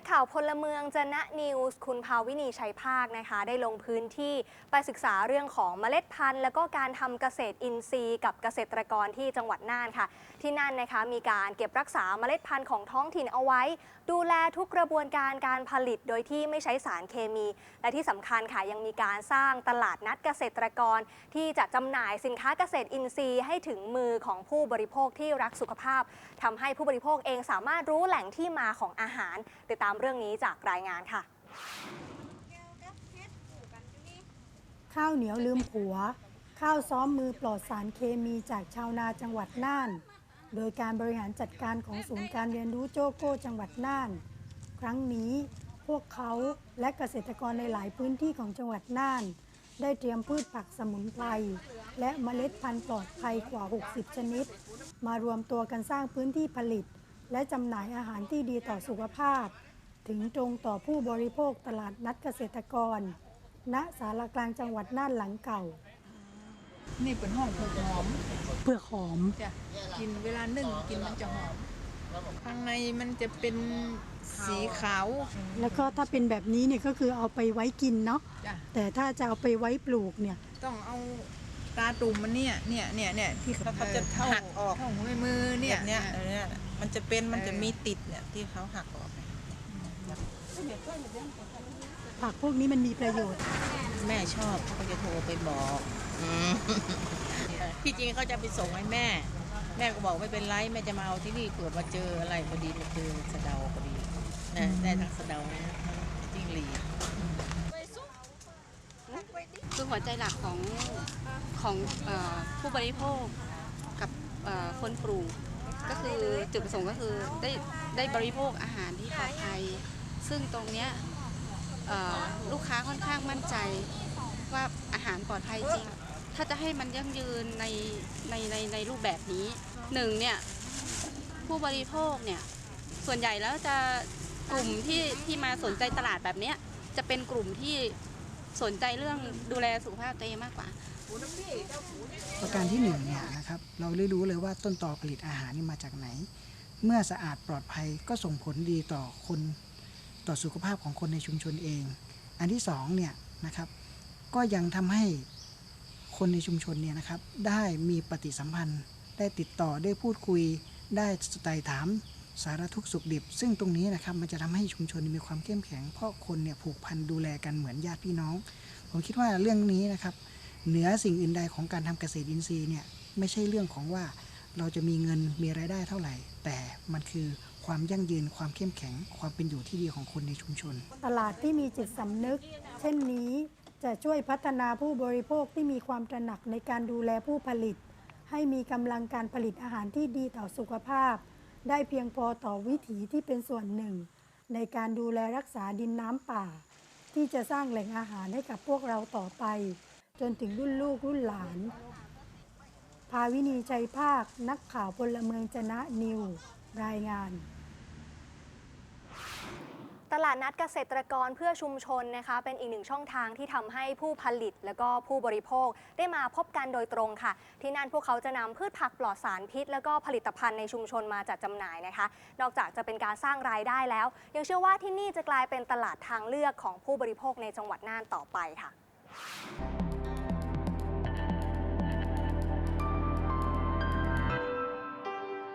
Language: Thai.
นักข่าวพลเมืองจนะนิวส์คุณภาวินีชัยภาคนะคะ ได้ลงพื้นที่ไปศึกษาเรื่องของเมล็ดพันธุ์ แล้วก็การทำเกษตรอินทรีย์ กับเกษตรกรที่จังหวัดน่านค่ะ ที่นั่นนะคะมีการเก็บรักษาเมล็ดพันธุ์ของท้องถิ่นเอาไว้ ดูแลทุกกระบวนการการผลิตโดยที่ไม่ใช้สารเคมี และที่สำคัญค่ะยังมีการสร้างตลาดนัดเกษตรกร ที่จะจำหน่ายสินค้าเกษตรอินทรีย์ ให้ถึงมือของผู้บริโภคที่รักสุขภาพทำให้ผู้บริโภคเองสามารถรู้แหล่งที่มาของอาหารติดตามามเรื่องนี้จากรายงานค่ะ ข้าวเหนียวลืมผัว ข้าวซ้อมมือปลอดสารเคมีจากชาวนาจังหวัดน่าน โดยการบริหารจัดการของศูนย์การเรียนรู้โจโก้จังหวัดน่าน ครั้งนี้พวกเขาและเกษตรกรในหลายพื้นที่ของจังหวัดน่าน ได้เตรียมพืชผักสมุนไพรและเมล็ดพันธุ์ปลอดภัยกว่า 60 ชนิด มารวมตัวกันสร้างพื้นที่ผลิต และจำหน่ายอาหารที่ดีต่อสุขภาพ ถึงตรงต่อผู้บริโภคตลาดนัดเกษตรกร ณสารกลางจังหวัดน่านหลังเก่า นี่เป็นห้องผูกหอมเปลือกหอมจ้ะกินเวลานึ่งกินมันจะหอมข้างในมันจะเป็นสีขาวแล้วก็ถ้าเป็นแบบนี้เนี่ยก็คือเอาไปไว้กินเนาะจ้ะแต่ถ้าจะเอาไปไว้ปลูกเนี่ย ต้องเอาตาตุ่มมันเนี่ยเนี่ยเนี่ยเนี่ยที่แล้วเขาจะเท่าหักออก เท่าหัวมือเนี่ยแบบเนี้ยเออเนี่ยมันจะเป็นมันจะมีติดเนี่ยที่เขาหักออก ผักพวกนี้มันมีประโยชน์ แม่ชอบเขาจะโทรไปบอกอืมที่จริงเขาจะไปส่งให้แม่ แม่ก็บอกไม่เป็นไรแม่จะมาเอาที่นี่เผื่อมาเจออะไรพอดีมาเจอสะเดาพอดีนะได้ทั้งสะเดานะทั้งจิ้งหรีดคือหัวใจหลักของของเออผู้บริโภคกับเอ่อคนปลูก ก็คือจุดประสงค์ก็คือได้ได้บริโภคอาหารที่ปลอดภัย ซึ่งตรงเนี้ยลูกค้าค่อนข้างมั่นใจว่าอาหารปลอดภัยจริง ถ้าจะให้มันยั่งยืนในในในในรูปแบบนี้หนึ่งเนี่ยผู้บริโภคเนี่ยส่วนใหญ่แล้วจะกลุ่มที่ที่มาสนใจตลาดแบบเนี้ยจะเป็นกลุ่มที่สนใจเรื่องดูแลสุขภาพตัวเองมากกว่า ประการที่หนึ่งเนี่ยนะครับเราได้รู้เลยว่าต้นตอผลิตอาหารนี่มาจากไหน เมื่อสะอาดปลอดภัยก็ส่งผลดีต่อคน ต่อสุขภาพของคนในชุมชนเอง อันที่สองเนี่ยนะครับก็ยังทำให้คนในชุมชนเนี่ยนะครับได้มีปฏิสัมพันธ์ ได้ติดต่อได้พูดคุย ได้ไต่ถามสารทุกข์สุขดิบ ซึ่งตรงนี้นะครับมันจะทำให้ชุมชนมีความเข้มแข็ง เพราะคนเนี่ยผูกพันดูแลกันเหมือนญาติพี่น้อง ผมคิดว่าเรื่องนี้นะครับเหนือสิ่งอื่นใดของการทำเกษตรอินทรีย์เนี่ยไม่ใช่เรื่องของว่า เราจะมีเงินมีรายได้เท่าไหร่ แต่มันคือความยั่งยืนความเข้มแข็ง ความเป็นอยู่ที่ดีของคนในชุมชน ตลาดที่มีจิตสำนึก เช่นนี้จะช่วยพัฒนาผู้บริโภคที่มีความตระหนักในการดูแลผู้ผลิต ให้มีกำลังการผลิตอาหารที่ดีต่อสุขภาพ ได้เพียงพอต่อวิถีที่เป็นส่วนหนึ่ง ในการดูแลรักษาดินน้ำป่า ที่จะสร้างแหล่งอาหารให้กับพวกเราต่อไป จนถึงรุ่นลูกรุ่นหลาน ภาวินีชัยภาค นักข่าวพลเมืองจนะนิว รายงาน ตลาดนัดเกษตรกรเพื่อชุมชนนะคะ เป็นอีกหนึ่งช่องทางที่ทำให้ผู้ผลิตแล้วก็ผู้บริโภคได้มาพบกันโดยตรงค่ะ ที่นั่นพวกเขาจะนำพืชผักปลอดสารพิษ แล้วก็ผลิตภัณฑ์ในชุมชนมาจัดจำหน่ายนะคะ นอกจากจะเป็นการสร้างรายได้แล้ว ยังเชื่อว่าที่นี่จะกลายเป็นตลาดทางเลือกของผู้บริโภคในจังหวัดน่านต่อไปค่ะ